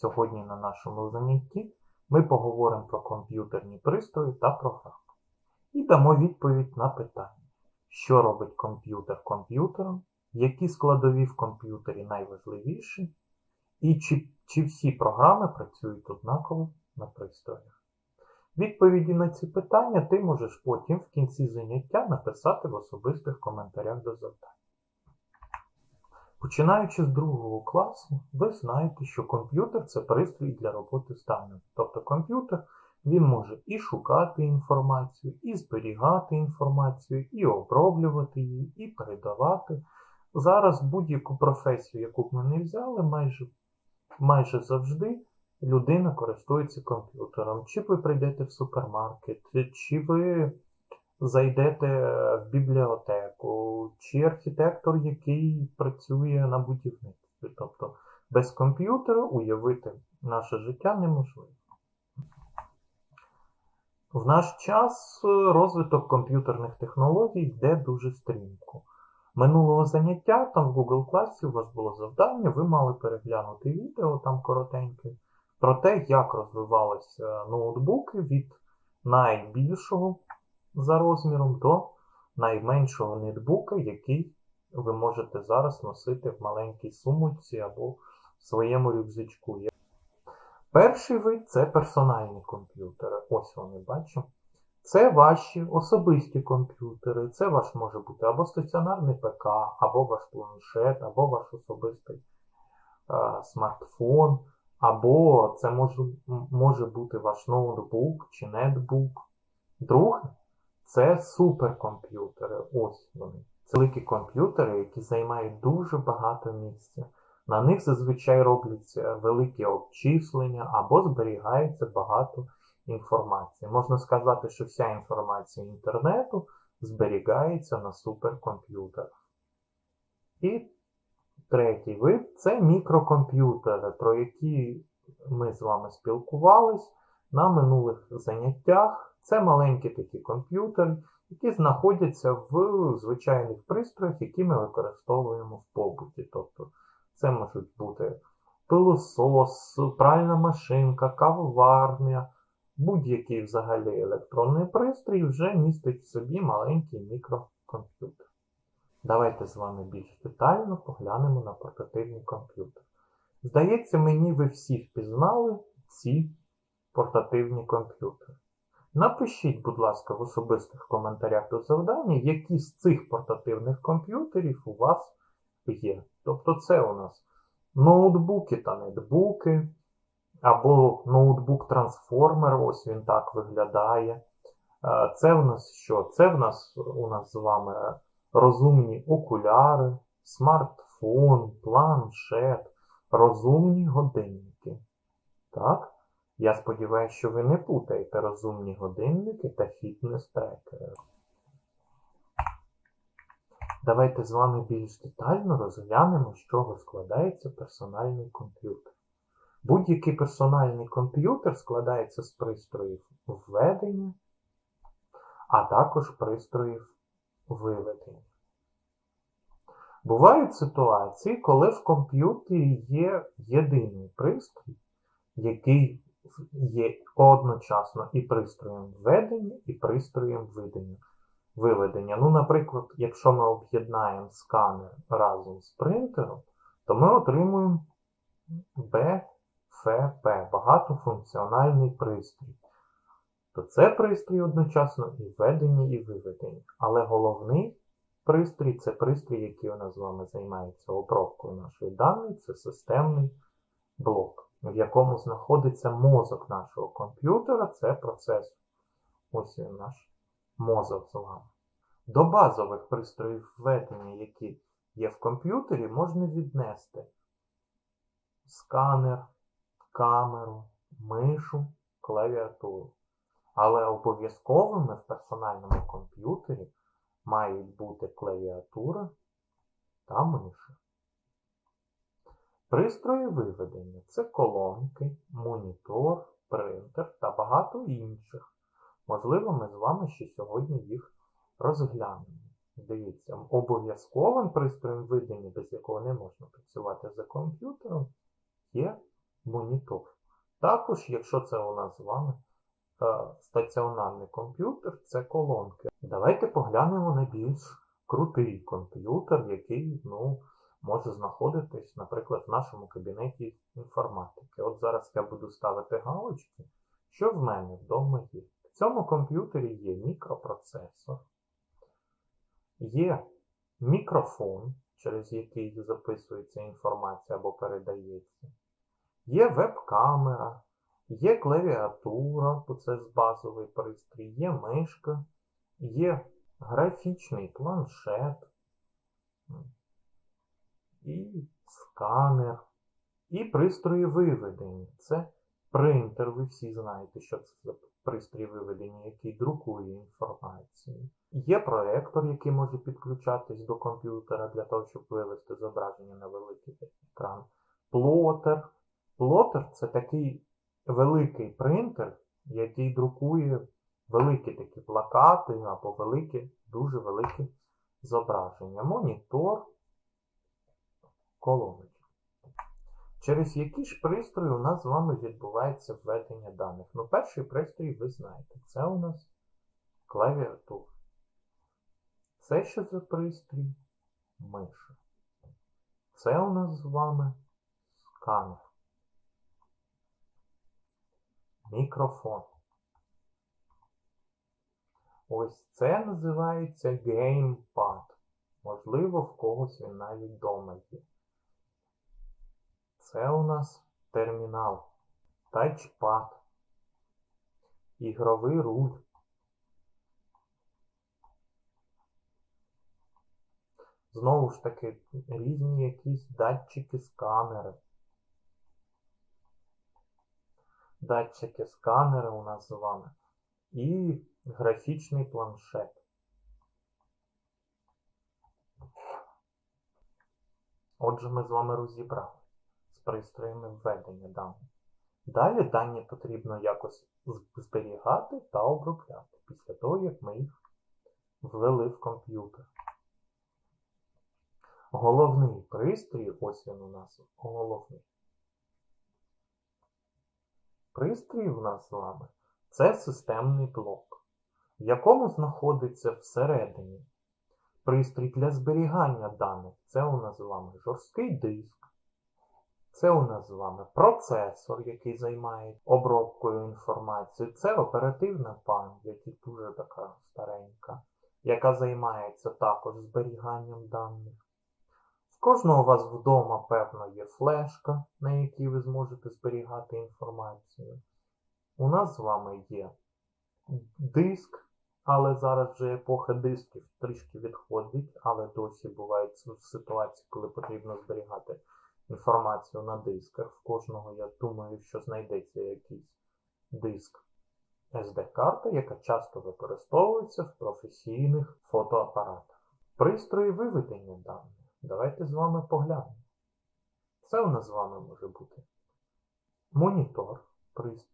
Сьогодні на нашому занятті ми поговоримо про комп'ютерні пристрої та програми. І дамо відповідь на питання, що робить комп'ютер комп'ютером, які складові в комп'ютері найважливіші, і чи, чи всі програми працюють однаково на пристроях. Відповіді на ці питання ти можеш потім в кінці заняття написати в особистих коментарях до завдань. Починаючи з другого класу, ви знаєте, що комп'ютер це пристрій для роботи з даними. Тобто комп'ютер він може і шукати інформацію, і зберігати інформацію, і оброблювати її, і передавати. Зараз будь-яку професію, яку б ми не взяли, майже, майже завжди людина користується комп'ютером. Чи ви прийдете в супермаркет, чи ви зайдете в бібліотеку, чи архітектор, який працює на будівництві. Тобто без комп'ютера уявити наше життя неможливо. В наш час розвиток комп'ютерних технологій йде дуже стрімко. Минулого заняття там в Google класі у вас було завдання, ви мали переглянути відео там коротеньке про те, як розвивалися ноутбуки від найбільшого за розміром до найменшого нетбука, який ви можете зараз носити в маленькій сумочці або в своєму рюкзачку. Перший вид це персональні комп'ютери. Ось вони бачимо. Це ваші особисті комп'ютери. Це ваш може бути або стаціонарний ПК, або ваш планшет, або ваш особистий е, смартфон, або це може, може бути ваш ноутбук чи нетбук. Друге це суперкомп'ютери. Ось вони. Це великі комп'ютери, які займають дуже багато місця. На них зазвичай робляться великі обчислення або зберігається багато інформації. Можна сказати, що вся інформація інтернету зберігається на суперкомп'ютерах. І третій вид це мікрокомп'ютери, про які ми з вами спілкувались на минулих заняттях. Це маленькі такі комп'ютери, які знаходяться в звичайних пристроях, які ми використовуємо в побуті. Тобто це можуть бути пилосос, пральна машинка, кавоварня, будь-який взагалі електронний пристрій вже містить в собі маленький мікрокомп'ютер. Давайте з вами більш детально поглянемо на портативний комп'ютер. Здається, мені ви всі впізнали ці портативні комп'ютери. Напишіть, будь ласка, в особистих коментарях до завдання, які з цих портативних комп'ютерів у вас є. Тобто це у нас ноутбуки та нетбуки, або ноутбук-трансформер, ось він так виглядає. Це в нас що? Це в нас у нас з вами розумні окуляри, смартфон, планшет, розумні годинники. Так? Я сподіваюся, що ви не путаєте розумні годинники та фітнес-трекери. Давайте з вами більш детально розглянемо, з чого складається персональний комп'ютер. Будь-який персональний комп'ютер складається з пристроїв введення, а також пристроїв виведення. Бувають ситуації, коли в комп'ютері є єдиний пристрій, який є одночасно і пристроєм введення, і пристроєм видання. виведення. Ну, наприклад, якщо ми об'єднаємо сканер разом з принтером, то ми отримуємо BFP, багатофункціональний пристрій. То це пристрій одночасно і введення, і виведення. Але головний пристрій це пристрій, який у нас з вами займається обробкою нашої даної, це системний блок в якому знаходиться мозок нашого комп'ютера, це процесор. Ось він наш мозок з вами. До базових пристроїв введення, які є в комп'ютері, можна віднести сканер, камеру, мишу, клавіатуру. Але обов'язковими в персональному комп'ютері мають бути клавіатура та миша. Пристрої виведення це колонки, монітор, принтер та багато інших. Можливо, ми з вами ще сьогодні їх розглянемо. Дивіться, обов'язковим пристроєм видання, без якого не можна працювати за комп'ютером, є монітор. Також, якщо це у нас з вами е, стаціонарний комп'ютер, це колонки. Давайте поглянемо на більш крутий комп'ютер, який ну, може знаходитись, наприклад, в нашому кабінеті інформатики. От зараз я буду ставити галочки, що в мене вдома є. В цьому комп'ютері є мікропроцесор, є мікрофон, через який записується інформація або передається, є веб-камера, є клавіатура, бо це базовий пристрій, є мишка, є графічний планшет і сканер, і пристрої виведення. Це принтер, ви всі знаєте, що це за пристрій виведення, який друкує інформацію. Є проектор, який може підключатись до комп'ютера для того, щоб вивести зображення на великий екран. Плотер. Плотер це такий великий принтер, який друкує великі такі плакати або великі, дуже великі зображення. Монітор, колоночка. Через які ж пристрої у нас з вами відбувається введення даних? Ну, перший пристрій ви знаєте, це у нас клавіатура. Це що за пристрій? Миша. Це у нас з вами сканер. Мікрофон. Ось це називається геймпад. Можливо, в когось він навіть вдома є. Це у нас термінал, тачпад, ігровий руль. Знову ж таки, різні якісь датчики, сканери. Датчики, сканери у нас з вами. І графічний планшет. Отже, ми з вами розібрали пристроями введення даних. Далі дані потрібно якось зберігати та обробляти після того, як ми їх ввели в комп'ютер. Головний пристрій, ось він у нас головний. Пристрій у нас з вами це системний блок, в якому знаходиться всередині пристрій для зберігання даних. Це у нас з вами жорсткий диск. Це у нас з вами процесор, який займає обробкою інформації. Це оперативна пам'ять, і дуже така старенька, яка займається також зберіганням даних. В кожного у вас вдома, певно, є флешка, на якій ви зможете зберігати інформацію. У нас з вами є диск, але зараз вже епоха дисків трішки відходить, але досі бувають ситуації, коли потрібно зберігати інформацію на дисках. В кожного, я думаю, що знайдеться якийсь диск SD-карта, яка часто використовується в професійних фотоапаратах. Пристрої виведення даних. Давайте з вами поглянемо. Це у нас з вами може бути монітор,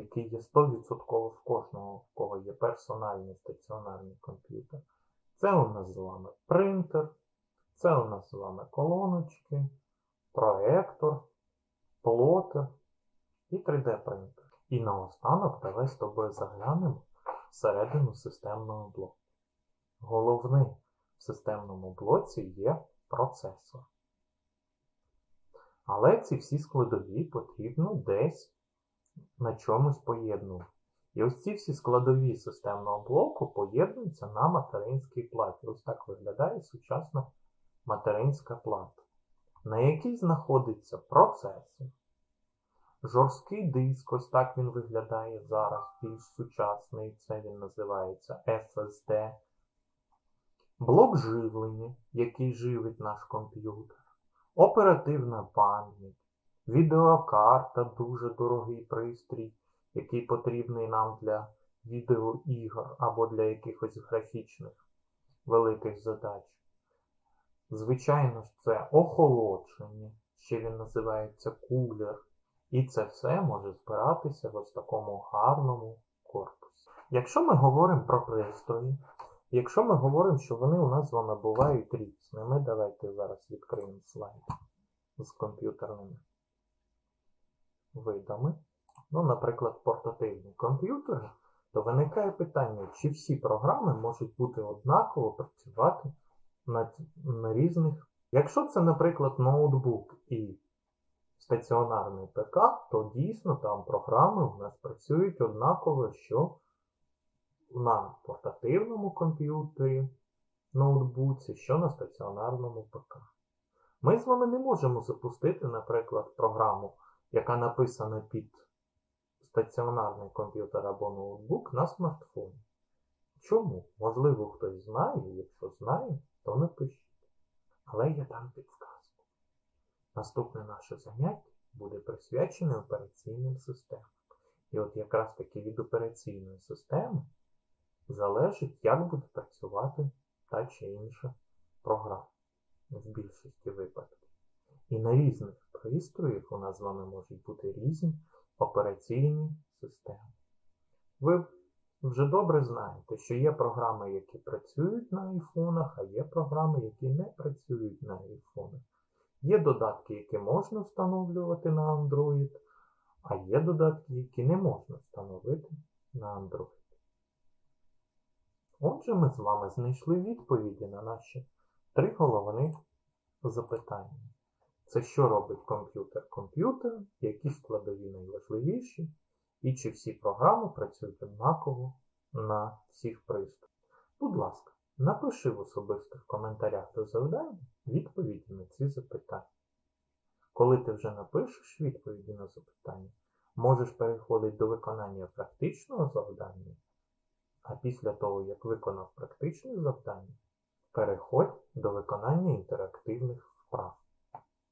який є 100% в кожного, в кого є персональний стаціонарний комп'ютер. Це у нас з вами принтер, це у нас з вами колоночки, проектор, плотер і 3D-принтер. І наостанок давай з тобою заглянемо всередину системного блоку. Головний в системному блоці є процесор. Але ці всі складові потрібно десь на чомусь поєднувати. І ось ці всі складові системного блоку поєднуються на материнській платі. Ось так виглядає сучасна материнська плата, на якій знаходиться процесор. Жорсткий диск, ось так він виглядає зараз, більш сучасний, це він називається SSD. Блок живлення, який живить наш комп'ютер. Оперативна пам'ять. Відеокарта дуже дорогий пристрій, який потрібний нам для відеоігор або для якихось графічних великих задач. Звичайно ж, це охолодження, ще він називається кулер. І це все може збиратися в ось такому гарному корпусі. Якщо ми говоримо про пристрої, якщо ми говоримо, що вони у нас з вами бувають різними, давайте зараз відкриємо слайд з комп'ютерними видами, ну, наприклад, портативні комп'ютери, то виникає питання, чи всі програми можуть бути однаково працювати на, на різних. Якщо це, наприклад, ноутбук і стаціонарний ПК, то дійсно там програми у нас працюють однаково, що на портативному комп'ютері, ноутбуці, що на стаціонарному ПК. Ми з вами не можемо запустити, наприклад, програму, яка написана під стаціонарний комп'ютер або ноутбук на смартфоні. Чому? Можливо, хтось знає, якщо знає, то напишіть. Але я дам підсказку. Наступне наше заняття буде присвячене операційним системам. І от якраз таки від операційної системи залежить, як буде працювати та чи інша програма в більшості випадків. І на різних пристроях у нас з вами можуть бути різні операційні системи. Ви вже добре знаєте, що є програми, які працюють на айфонах, а є програми, які не працюють на айфонах. Є додатки, які можна встановлювати на Android, а є додатки, які не можна встановити на Android. Отже, ми з вами знайшли відповіді на наші три головних запитання. Це що робить комп'ютер комп'ютер, які складові найважливіші, і чи всі програми працюють однаково на всіх пристроях. Будь ласка, напиши в особистих коментарях до завдання відповіді на ці запитання. Коли ти вже напишеш відповіді на запитання, можеш переходити до виконання практичного завдання, а після того, як виконав практичне завдання, переходь до виконання інтерактивних вправ.